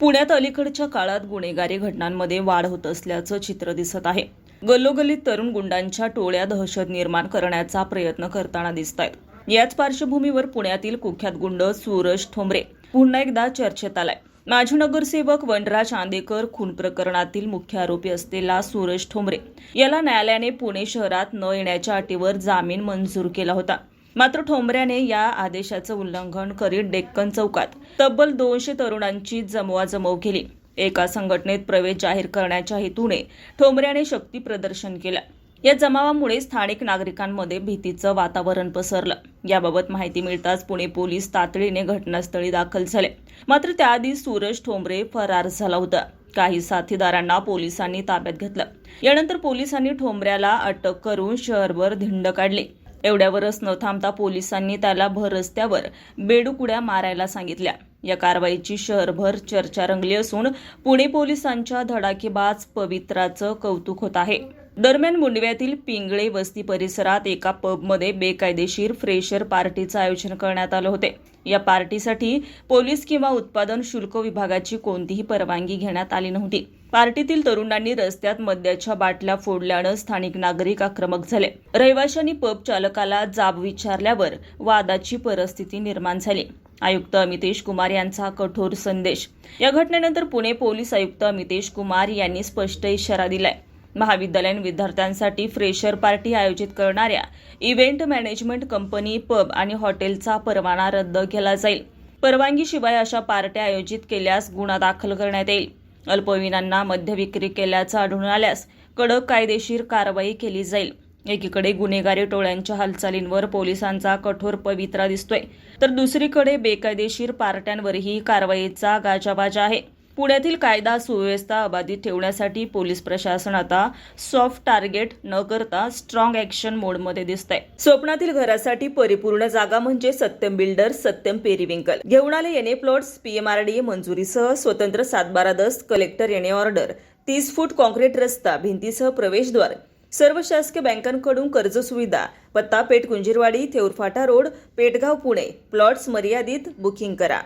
पुण्यात अलीकडच्या काळात गुन्हेगारी घटनांमध्ये वाढ होत असल्याचं चित्र दिसत आहे. गल्लोगल्लीत तरुण गुंडांच्या टोळ्या दहशत निर्माण करण्याचा प्रयत्न करताना दिसत आहेत याच पार्श्वभूमीवर पुण्यातील कुख्यात गुंड सूरज ठोंबरे पुन्हा एकदा चर्चेत आलाय. माजी नगरसेवक वनराज चांदेकर खून प्रकरणातील मुख्य आरोपी असलेला सूरज ठोंबरे याला न्यायालयाने पुणे शहरात न येण्याच्या अटीवर जामीन मंजूर केला होता. मात्र ठोंबऱ्याने या आदेशाचं उल्लंघन करीत डेक्कन चौकात. तब्बल दोनशे तरुणांची जमवाजमव केली. एका संघटनेत प्रवेश जाहीर करण्याच्या हेतूने ठोंबऱ्याने शक्ती प्रदर्शन केलं. या जमावामुळे स्थानिक नागरिकांमध्ये भीतीचं वातावरण पसरलं. याबाबत माहिती मिळताच पुणे पोलीस तातडीने घटनास्थळी दाखल झाले. मात्र त्याआधी सूरज ठोंबरे फरार झाला होता. काही साथीदारांना पोलिसांनी ताब्यात घेतलं. यानंतर पोलिसांनी ठोंबऱ्याला अटक करून शहरभर धिंड काढली. एवढ्यावरच न थांबता पोलिसांनी त्याला भर रस्त्यावर बेडुकुड्या मारायला सांगितल्या. या कारवाईची शहरभर चर्चा रंगली असून पुणे पोलिसांच्या धडाकेबाज पवित्राचं कौतुक होत आहे. दरम्यान मुंडव्यातील पिंगळे वस्ती परिसरात एका पबमध्ये बेकायदेशीर फ्रेशर पार्टीचं आयोजन करण्यात आलं होते. या पार्टीसाठी पोलीस किंवा उत्पादन शुल्क विभागाची कोणतीही परवानगी घेण्यात आली नव्हती. पार्टीतील तरुणांनी रस्त्यात मद्याच्या बाटल्या फोडल्यानं स्थानिक नागरिक आक्रमक झाले. रहिवाशांनी पब चालकाला जाब विचारल्यावर वादाची परिस्थिती निर्माण झाली. आयुक्त अमितेश कुमार यांचा कठोर संदेश. या घटनेनंतर पुणे पोलीस आयुक्त अमितेश कुमार यांनी स्पष्ट इशारा दिलाय. महाविद्यालयीन विद्यार्थ्यांसाठी फ्रेशर पार्टी आयोजित करणाऱ्या इव्हेंट मॅनेजमेंट कंपनी पब आणि हॉटेलचा परवाना रद्द केला जाईल. परवानगीशिवाय अशा पार्ट्या आयोजित केल्यास गुन्हा दाखल करण्यात येईल. अल्पविनांना मद्य विक्री केल्याचं आढळून आल्यास कडक कायदेशीर कारवाई केली जाईल. एकीकडे गुन्हेगारी टोळ्यांच्या हालचालींवर पोलिसांचा कठोर पवित्रा दिसतोय तर दुसरीकडे बेकायदेशीर पार्ट्यांवरही कारवाईचा गाजावाजा आहे. पुण्यातील कायदा सुव्यवस्था अबाधित ठेवण्यासाठी पोलीस प्रशासन आता सॉफ्ट टार्गेट न करता स्ट्रॉंग ऍक्शन मोडमध्ये दिसत आहे स्वप्नातील घरासाठी परिपूर्ण जागा म्हणजे सत्यम बिल्डर सत्यम पेरिविंकल. घेऊन आले एनए प्लॉट्स पीएमआरडीए मंजुरीसह स्वतंत्र सातबारा दस्त कलेक्टर येणे ऑर्डर तीस फूट कॉन्क्रीट रस्ता भिंतीसह प्रवेशद्वार. सर्व शासकीय बँकांकडून कर्ज सुविधा पत्ता पेठ कुंजीरवाडी थेऊरफाटा रोड पेटगाव पुणे. प्लॉट्स मर्यादित बुकिंग करा.